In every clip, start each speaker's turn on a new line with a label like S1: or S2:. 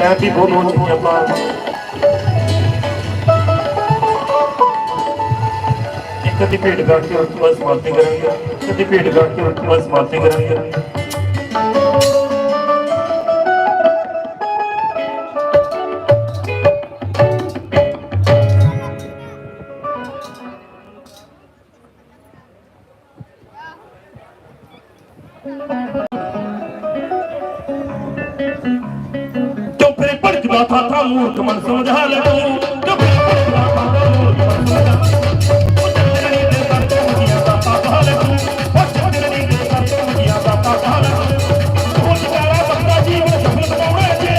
S1: ਮੈਂ ਵੀ ਬਹੁਤ ਬਹੁਤ ਚੀਜ਼ਾਂ ਆਪਾਂ ਇੱਕ ਅੱਧੀ ਭੇਟ ਕਰਕੇ ਉਸ ਤੋਂ ਬਾਅਦ ਸਮਾਪਤੀ ਕਰਾਂਗੇ। ਇੱਕ ਅੱਧੀ ਭੇਟ ਕਰਕੇ ਉਸ ਤੋਂ ਬਾਅਦ ਸਮਾਪਤੀ ਕਰਾਂਗੇ। ਬਣਾਉਣਾ ਜੇ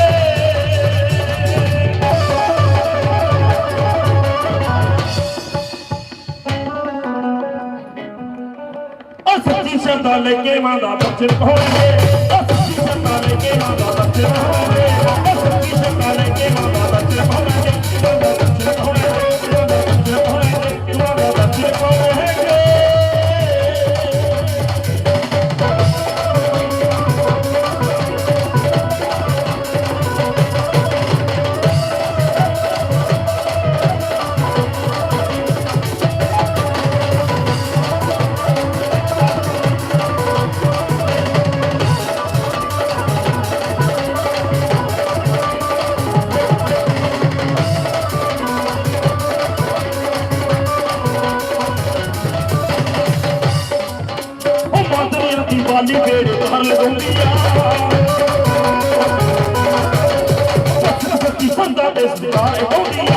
S1: ਉਹ ਸੱਚੀ ਸ਼ਰਧਾ ਲੈ ਕੇ ਮਾਂ ਦਾ ਬਚਨ ਹੋਣਗੇ। ਉਹ ਸੱਚੀ ਸ਼ਰਧਾ ਲੈ ਕੇ ਮਾਂ ਦਾ ਬਚਨ ਹੋਣਗੇ। ਉਹ ਸੱਚੀ ਸ਼ਰਧਾ ਮਾਤਰੀਆਂ ਦੀ ਵਾਲੀ ਵੇੜੇ ਆ ਸੱਚ ਸੱਚੀ ਸੰਦਾ ਦੇ ਸਿਤਾਰੇ ਹੋਦੀ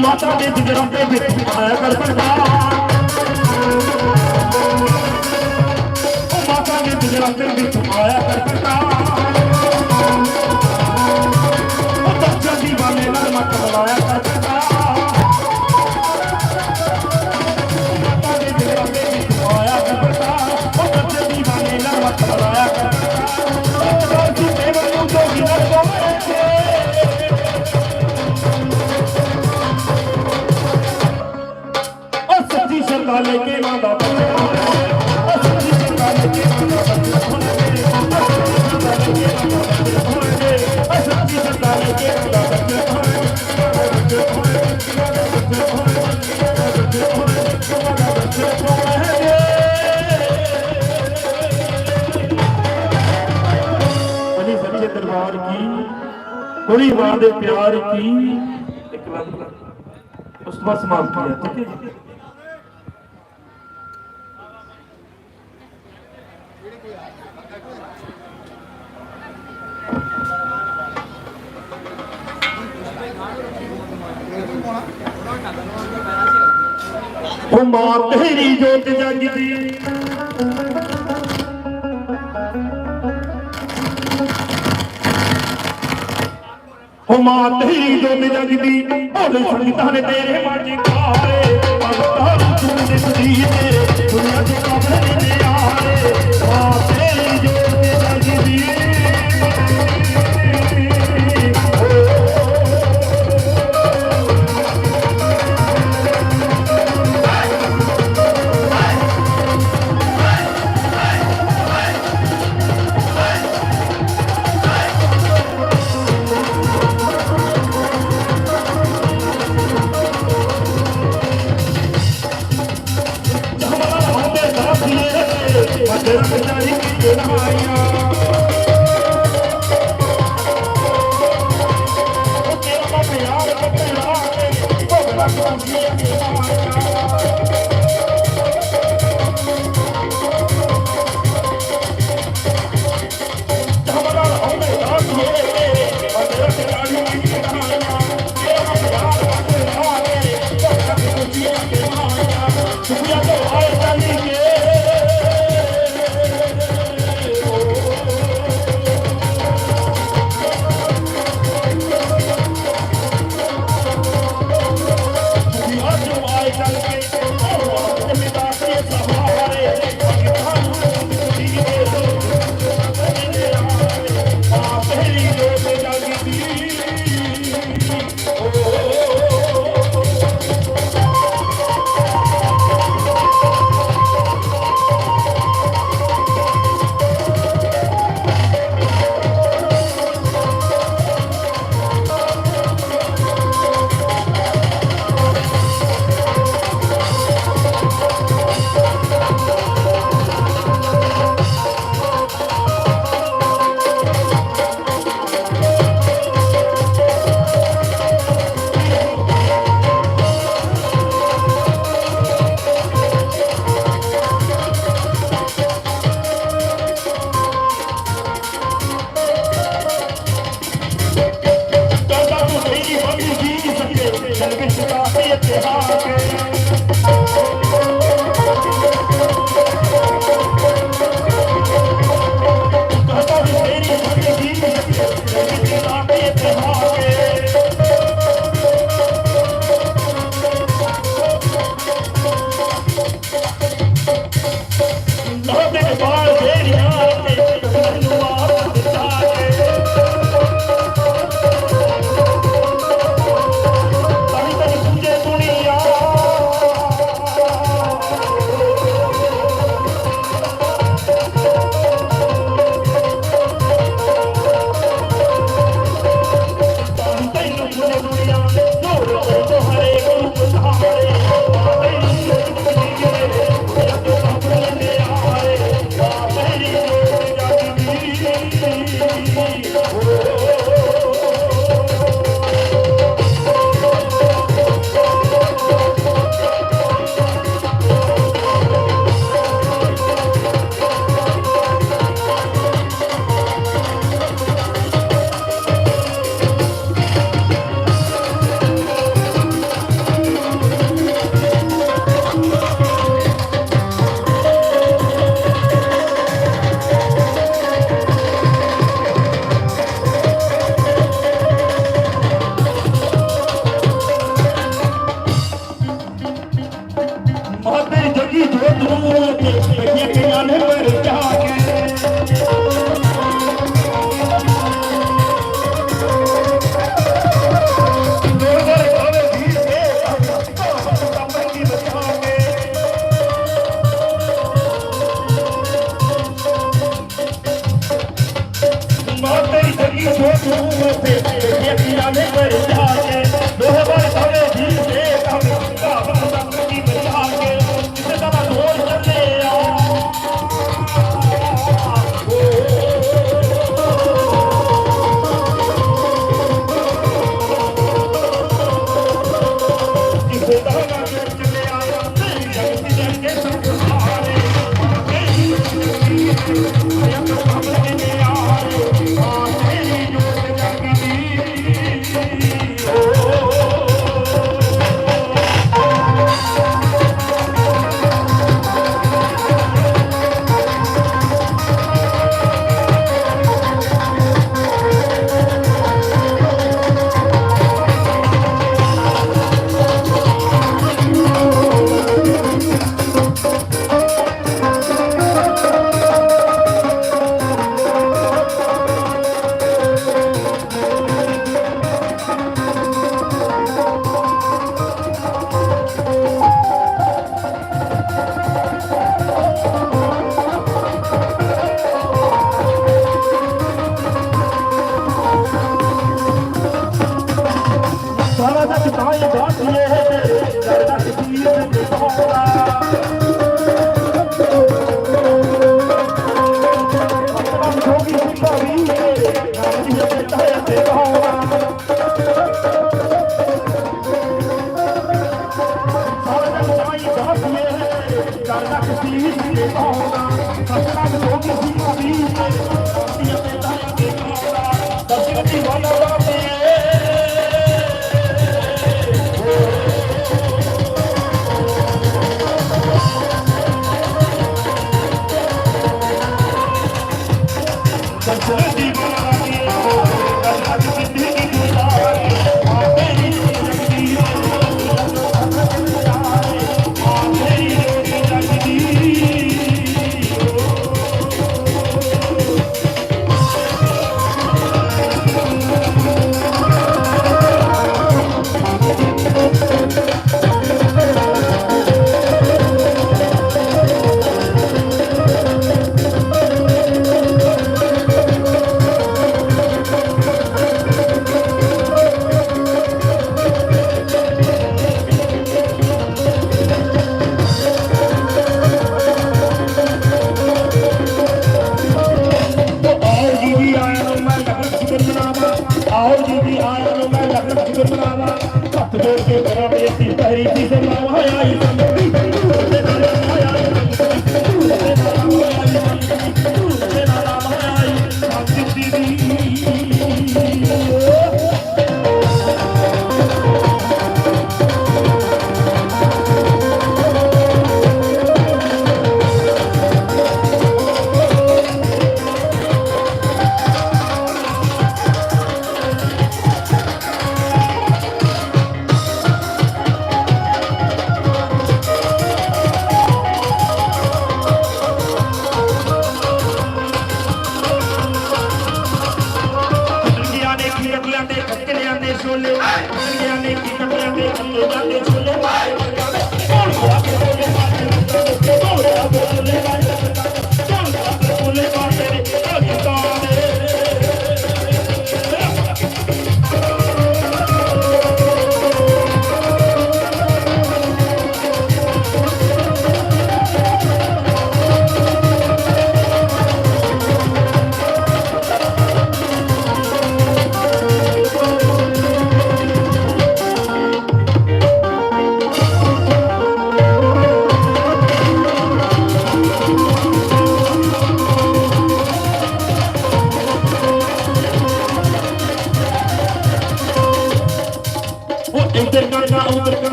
S1: ਮਾਤਾ ਦੇ ਜਿਗਰਾਂ ਦੇ ਵਿੱਚ ਆਇਆ ਕਰ ਸਕਦਾ। ਉਹ ਮਾਤਾ ਦੇ ਜਿਗਰਾਂ ਦੇ ਵਿੱਚ ਆਇਆ ਕਰ ਸਕਦਾ। ਉਹ ਬੱਚਾ ਦੀ ਵਾਲੇ ਨਾਲ ਮਤ ਬੁਲਾਇਆ ਕਰ दरबार की थोड़ी प्यार की एक लफ्ज उस समाप्त किया ठीक है? री जोत जागती। मातरी जोत जागती। भोले संगीता ने तेरे मर्ज़ी कारे भगत सुन दिखती है दुनिया के कमरे में Di 哪里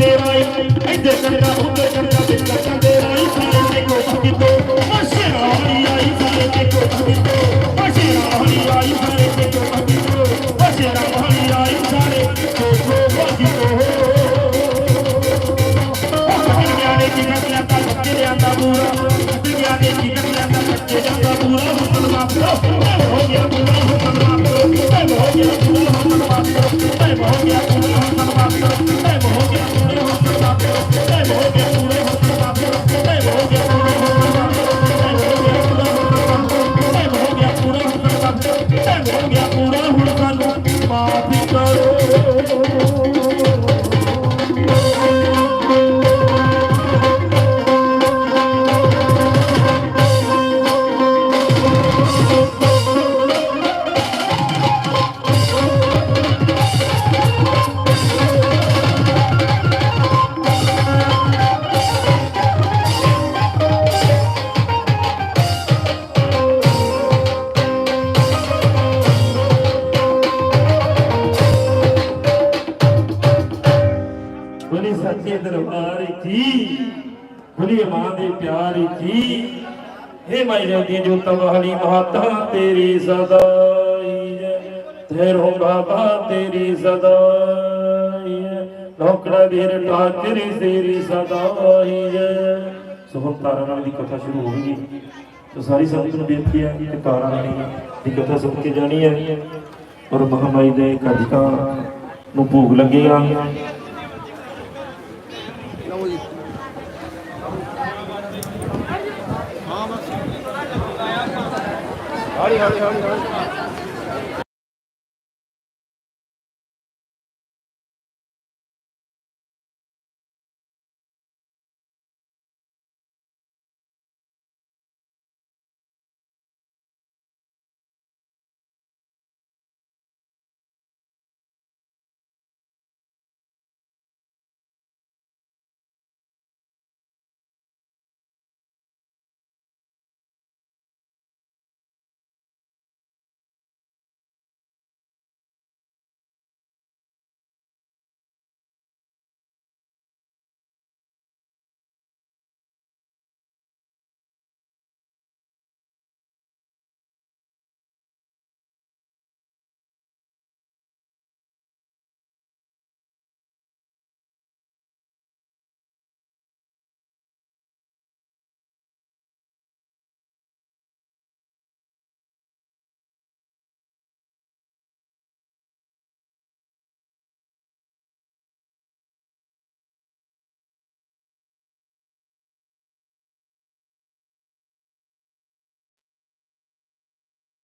S1: கொண்டேராய் ஐந்து ਹੇ ਮਾਈ ਜੋ ਤਵਹਲੀ ਮਹਤਾ ਤੇਰੀ ਸਦਾਈ ਜੈ ਤੇਰੋ ਬਾਬਾ ਤੇਰੀ ਸਦਾਈ ਜੈ ਲੋਕੜਾ ਵੀਰ ਠਾਕਰੀ ਤੇਰੀ ਸਦਾਈ ਜੈ ਸੋ ਹੁਣ ਤਾਰਾ ਰਾਣੀ ਦੀ ਕਥਾ ਸ਼ੁਰੂ ਹੋ ਗਈ। ਸੋ ਸਾਰੀ ਸੰਗਤ ਨੂੰ ਬੇਨਤੀ ਹੈ ਕਿ ਤਾਰਾ ਰਾਣੀ ਦੀ ਕਥਾ ਸੁਣ ਕੇ ਜਾਣੀ ਹੈ। ਔਰ ਮਹਾਮਾਈ ਦੇ ਕੰਜਕਾਂ ਨੂੰ ਭੋਗ ਲੱਗੇਗਾ।
S2: হরি হরি হরি